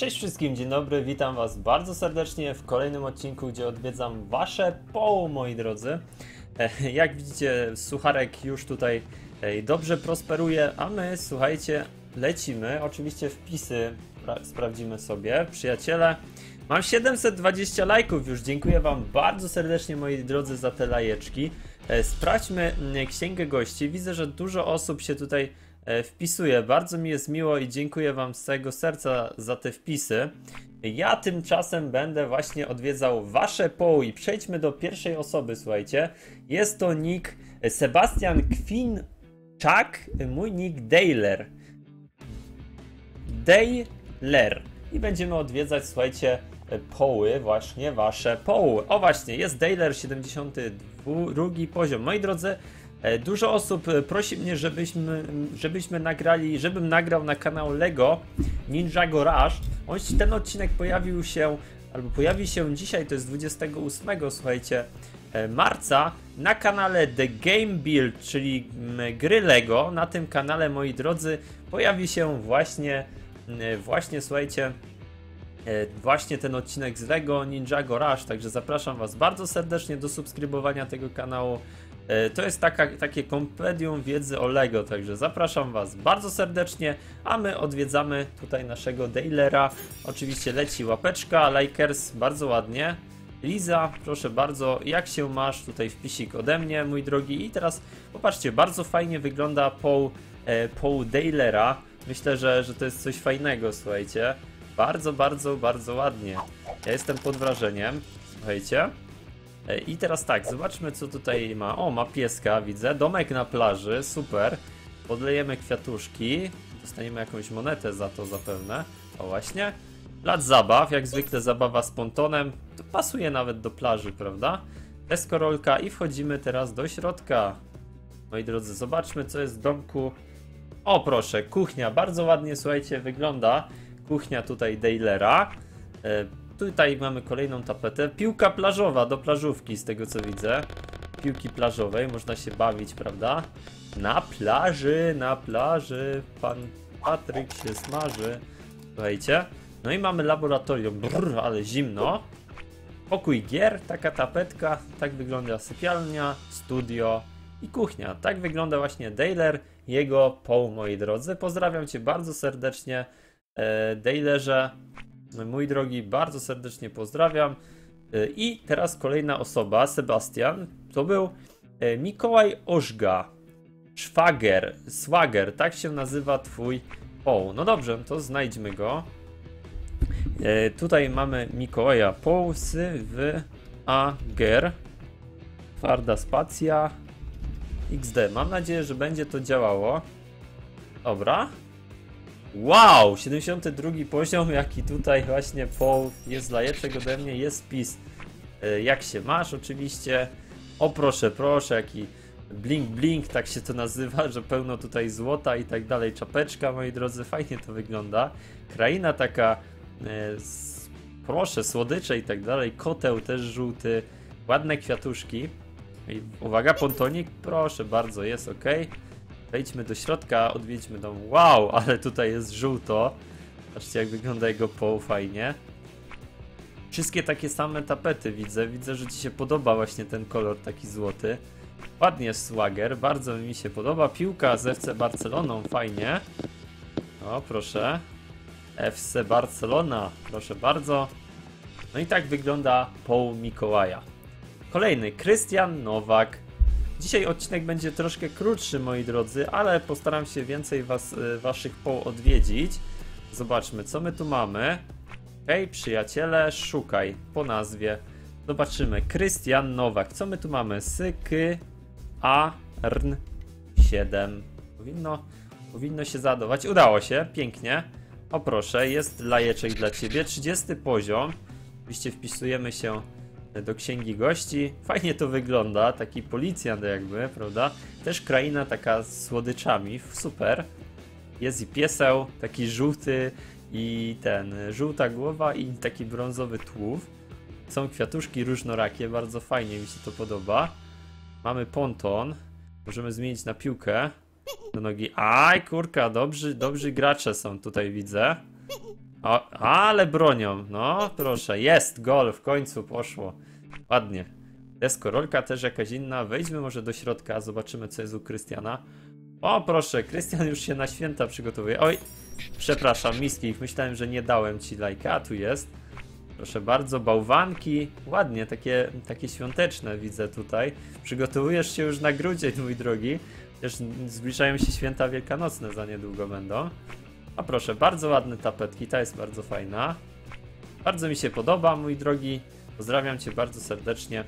Cześć wszystkim, dzień dobry, witam was bardzo serdecznie w kolejnym odcinku, gdzie odwiedzam wasze poł, moi drodzy. E, Jak widzicie, sucharek już tutaj dobrze prosperuje, a my, słuchajcie, lecimy. Oczywiście wpisy pra- sprawdzimy sobie. Przyjaciele, mam 720 lajków już, dziękuję wam bardzo serdecznie, moi drodzy, za te lajeczki. E, Sprawdźmy mm, księgę gości. Widzę, że dużo osób się tutaj e, wpisuje. Bardzo mi jest miło i dziękuję Wam z całego serca za te wpisy. Ja tymczasem będę właśnie odwiedzał Wasze poły. Przejdźmy do pierwszej osoby, słuchajcie. Jest to nick Sebastian Kwinczak, mój nick Dailer. Dailer. I będziemy odwiedzać, słuchajcie, poły, właśnie wasze poły. O właśnie, jest Dailer 72 poziom. Moi drodzy, e, dużo osób e, prosi mnie, żebyśmy, żebyśmy nagrali, żebym nagrał na kanał Lego Ninja Garage. On, ten odcinek pojawił się, albo pojawi się dzisiaj, to jest 28, słuchajcie, e, marca na kanale The Game Build, czyli gry Lego. Na tym kanale, moi drodzy, pojawi się właśnie, właśnie, słuchajcie, e, właśnie ten odcinek z Lego Ninja Garage, także zapraszam Was bardzo serdecznie do subskrybowania tego kanału. E, To jest taka, takie kompendium wiedzy o Lego, także zapraszam Was bardzo serdecznie, a my odwiedzamy tutaj naszego Dailera. Oczywiście leci łapeczka, Likers, bardzo ładnie. Liza, proszę bardzo, jak się masz? Tutaj wpisik ode mnie, mój drogi. I teraz popatrzcie, bardzo fajnie wygląda Paul, e, Paul Dailera. Myślę, że, że to jest coś fajnego, słuchajcie. Bardzo, bardzo, bardzo ładnie. Ja jestem pod wrażeniem, słuchajcie. E, I teraz tak, zobaczmy co tutaj ma. O, ma pieska, widzę. Domek na plaży, super. Podlejemy kwiatuszki. Dostaniemy jakąś monetę za to zapewne. O właśnie. Plac zabaw, jak zwykle zabawa z pontonem. To pasuje nawet do plaży, prawda? Deskorolka i wchodzimy teraz do środka. Moi drodzy, zobaczmy co jest w domku. O proszę, kuchnia. Bardzo ładnie, słuchajcie, wygląda. Kuchnia tutaj Dailera. Tutaj mamy kolejną tapetę. Piłka plażowa do plażówki, z tego co widzę. Piłki plażowej, można się bawić, prawda? Na plaży, na plaży. Pan Patryk się smaży. Słuchajcie. No i mamy laboratorium. Brr, ale zimno. Pokój gier, taka tapetka. Tak wygląda sypialnia, studio i kuchnia. Tak wygląda właśnie Dailer, jego poł, moi drodzy. Pozdrawiam Cię bardzo serdecznie, e, Dailerze. Mój drogi, bardzo serdecznie pozdrawiam. E, I teraz kolejna osoba, Sebastian, to był e, Mikołaj Ożga, Szwager, Swager, tak się nazywa twój poł. No dobrze, to znajdźmy go. E, tutaj mamy Mikołaja Połsy w Ager. Twarda spacja. XD. Mam nadzieję, że będzie to działało. Dobra. Wow! 72 poziom, jaki tutaj właśnie Paul jest lajeczek ode mnie, jest spis. E, Jak się masz oczywiście. O proszę, proszę, jaki blink blink, tak się to nazywa, że pełno tutaj złota i tak dalej. Czapeczka, moi drodzy, fajnie to wygląda. Kraina taka, e, proszę, słodycze i tak dalej. Koteł też żółty, ładne kwiatuszki. I uwaga, pontonik, proszę bardzo, jest ok. Wejdźmy do środka, odwiedźmy dom. Wow, ale tutaj jest żółto. Patrzcie, jak wygląda jego poł fajnie. Wszystkie takie same tapety widzę. Widzę, że Ci się podoba właśnie ten kolor taki złoty. Ładnie swagger, bardzo mi się podoba. Piłka z FC Barceloną, fajnie. O, proszę. FC Barcelona, proszę bardzo. No i tak wygląda poł Mikołaja. Kolejny, Krystian Nowak. Dzisiaj odcinek będzie troszkę krótszy, moi drodzy, ale postaram się więcej was, y, waszych poł odwiedzić. Zobaczmy, co my tu mamy. Hej, przyjaciele, szukaj po nazwie. Zobaczymy. Krystian Nowak. Co my tu mamy? Syky A Rn 7. Powinno, powinno się zadować. Udało się, pięknie. O proszę, jest lajeczek dla ciebie. 30 poziom. Oczywiście wpisujemy się do księgi gości. Fajnie to wygląda, taki policjant jakby, prawda? Też kraina taka z słodyczami, super. Jest i pieseł, taki żółty i ten, żółta głowa i taki brązowy tułów. Są kwiatuszki różnorakie, bardzo fajnie mi się to podoba. Mamy ponton, możemy zmienić na piłkę do nogi. Aj, kurka, dobrzy, dobrzy gracze są tutaj, widzę. O, ale bronią. No, proszę. Jest, gol, w końcu poszło. Ładnie. Deskorolka też jakaś inna. Wejdźmy może do środka, zobaczymy co jest u Krystiana. O, proszę, Krystian już się na święta przygotowuje. Oj, przepraszam, miskich. Myślałem, że nie dałem ci lajka, a tu jest. Proszę bardzo, bałwanki. Ładnie, takie, takie świąteczne widzę tutaj. Przygotowujesz się już na grudzień, mój drogi. Też zbliżają się święta wielkanocne, za niedługo będą. A proszę, bardzo ładne tapetki, ta jest bardzo fajna. Bardzo mi się podoba, mój drogi. Pozdrawiam cię bardzo serdecznie.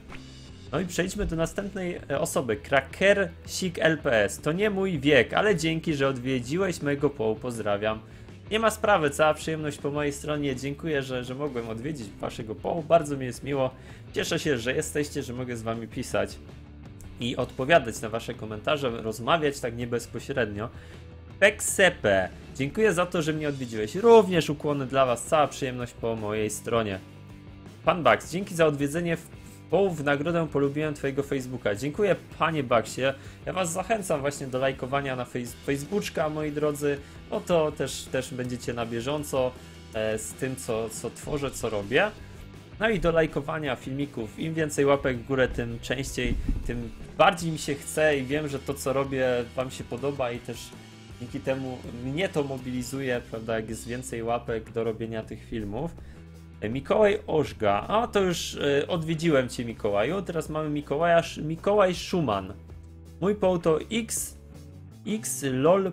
No i przejdźmy do następnej e, osoby. Kraker Sik LPS. To nie mój wiek, ale dzięki, że odwiedziłeś mojego połu. Pozdrawiam. Nie ma sprawy, cała przyjemność po mojej stronie. Dziękuję, że, że mogłem odwiedzić waszego połu. Bardzo mi jest miło. Cieszę się, że jesteście, że mogę z wami pisać i odpowiadać na wasze komentarze, rozmawiać tak nie bezpośrednio. Peksepe, dziękuję za to, że mnie odwiedziłeś. Również ukłony dla was, cała przyjemność po mojej stronie. Pan Bax, dzięki za odwiedzenie Poł w nagrodę polubiłem twojego Facebooka. Dziękuję panie Baxie. Ja was zachęcam właśnie do lajkowania na face Facebooka, moi drodzy. No to też, też będziecie na bieżąco e, z tym, co, co tworzę, co robię. No i do lajkowania filmików. Im więcej łapek w górę, tym częściej, tym bardziej mi się chce i wiem, że to, co robię, wam się podoba i też dzięki temu mnie to mobilizuje, prawda, jak jest więcej łapek do robienia tych filmów. E, Mikołaj Ożga. A to już y, odwiedziłem cię, Mikołaju. Teraz mamy Mikołaja, Mikołaj Szuman. Mój poł to X X lol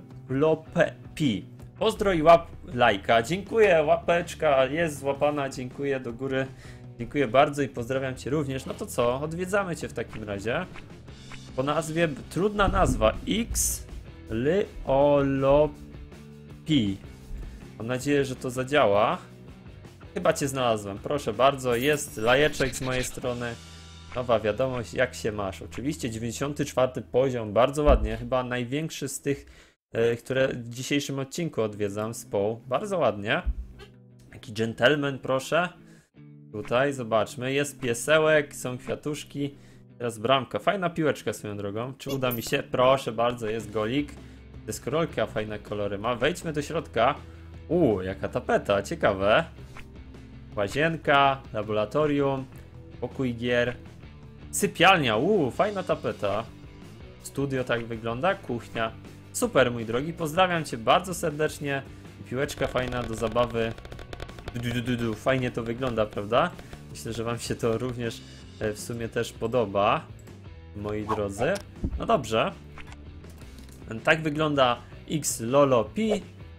pi. Pozdro i łap lajka. Dziękuję, łapeczka jest złapana. Dziękuję do góry. Dziękuję bardzo i pozdrawiam cię również. No to co? Odwiedzamy cię w takim razie. Po nazwie trudna nazwa X Lyolopi. Mam nadzieję, że to zadziała. Chyba cię znalazłem. Proszę bardzo, jest lajeczek z mojej strony. Nowa wiadomość, jak się masz. Oczywiście 94 poziom, bardzo ładnie. Chyba największy z tych, e, które w dzisiejszym odcinku odwiedzam z Poł. Bardzo ładnie. Jaki gentleman, proszę. Tutaj, zobaczmy. Jest piesełek, są kwiatuszki. Teraz bramka. Fajna piłeczka swoją drogą. Czy uda mi się? Proszę bardzo, jest golik. Deskorolka, fajne kolory ma. Wejdźmy do środka. Uuu, jaka tapeta, ciekawe. Łazienka, laboratorium, pokój gier, sypialnia, uuu, fajna tapeta. Studio tak wygląda, kuchnia. Super, mój drogi, pozdrawiam cię bardzo serdecznie. Piłeczka fajna do zabawy. Du, du, du, du. Fajnie to wygląda, prawda? Myślę, że wam się to również w sumie też podoba, moi drodzy. No dobrze. Tak wygląda X Lolo Pi,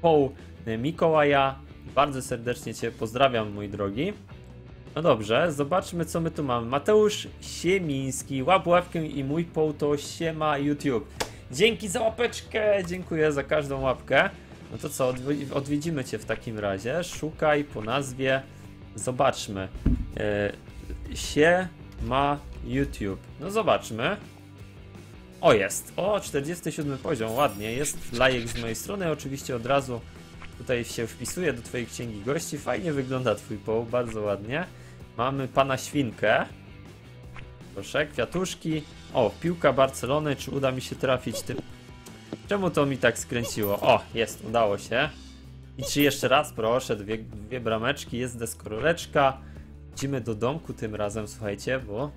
Poł Mikołaja, bardzo serdecznie Cię pozdrawiam, mój drogi. No dobrze, zobaczmy co my tu mamy. Mateusz Siemiński, łap łapkę i mój poł to siema YouTube. Dzięki za łapeczkę, dziękuję za każdą łapkę. No to co, odwiedzimy Cię w takim razie. Szukaj po nazwie, zobaczmy. Yy, siema YouTube. No zobaczmy. O jest, o 47 poziom, ładnie, jest lajek z mojej strony, oczywiście od razu Tutaj się wpisuje do Twojej księgi gości. Fajnie wygląda Twój poł, bardzo ładnie. Mamy pana świnkę. Proszę, kwiatuszki. O, piłka Barcelony. Czy uda mi się trafić tym? Czemu to mi tak skręciło? O, jest, udało się. I czy jeszcze raz, proszę, dwie, dwie brameczki, jest deskoroleczka. Idziemy do domku tym razem, słuchajcie, bo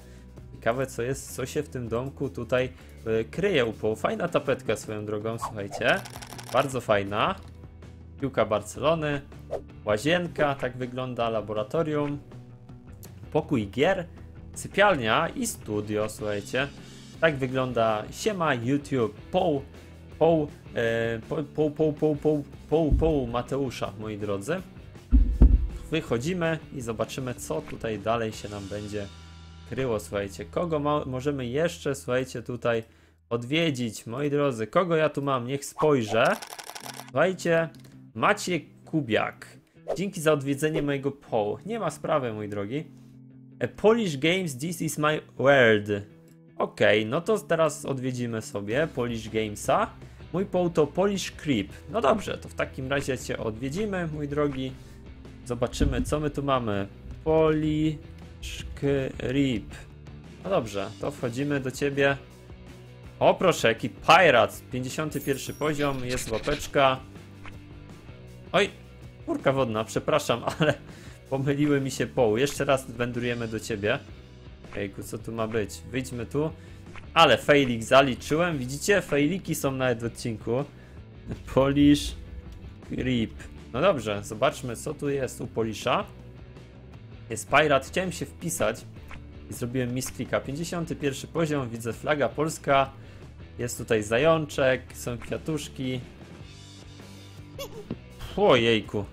ciekawe co jest, co się w tym domku tutaj y, kryje u. Fajna tapetka swoją drogą, słuchajcie. Bardzo fajna piłka Barcelony, łazienka, tak wygląda laboratorium, pokój gier, sypialnia i studio, słuchajcie. Tak wygląda siema YouTube, poł, poł, e, poł, poł, poł, poł, poł Mateusza, moi drodzy. Wychodzimy i zobaczymy, co tutaj dalej się nam będzie kryło, słuchajcie. Kogo możemy jeszcze, słuchajcie, tutaj odwiedzić, moi drodzy. Kogo ja tu mam? Niech spojrzę. Słuchajcie, Maciek Kubiak. Dzięki za odwiedzenie mojego poł. Nie ma sprawy, mój drogi. A Polish Games, this is my world. Ok, no to teraz odwiedzimy sobie Polish Gamesa. Mój poł to Polish Creep. No dobrze, to w takim razie cię odwiedzimy, mój drogi. Zobaczymy, co my tu mamy. Polish Creep. No dobrze, to wchodzimy do ciebie. O proszę, jaki Pirates. 51 poziom, jest łapeczka. Oj, Kurka wodna, przepraszam, ale pomyliły mi się poły. Jeszcze raz wędrujemy do ciebie. Ejku, co tu ma być? Wyjdźmy tu. Ale failik zaliczyłem, widzicie? Failiki są nawet w odcinku. Polish Grip. No dobrze, zobaczmy co tu jest u Polisza. Jest Pirate, chciałem się wpisać i zrobiłem misklika. 51 poziom, widzę flaga polska. Jest tutaj zajączek, są kwiatuszki. Ojejku.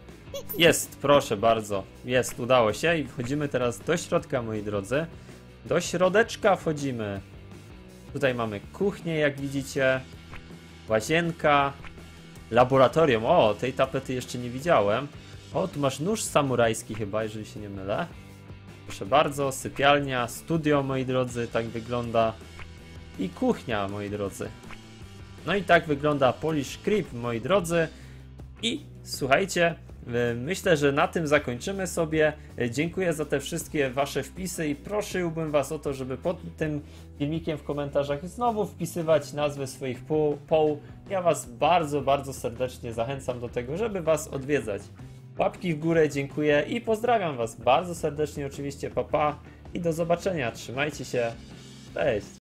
Jest, proszę bardzo. Jest, udało się i wchodzimy teraz do środka, moi drodzy. Do środeczka wchodzimy. Tutaj mamy kuchnię, jak widzicie. Łazienka. Laboratorium. O, tej tapety jeszcze nie widziałem. O, tu masz nóż samurajski chyba, jeżeli się nie mylę. Proszę bardzo, sypialnia, studio, moi drodzy, tak wygląda. I kuchnia, moi drodzy. No i tak wygląda Polish Creep, moi drodzy. I słuchajcie, myślę, że na tym zakończymy sobie. E, Dziękuję za te wszystkie wasze wpisy i prosiłbym was o to, żeby pod tym filmikiem w komentarzach znowu wpisywać nazwy swoich pół. Ja was bardzo, bardzo serdecznie zachęcam do tego, żeby was odwiedzać. Łapki w górę, dziękuję i pozdrawiam was bardzo serdecznie oczywiście, papa pa, i do zobaczenia. Trzymajcie się. Cześć.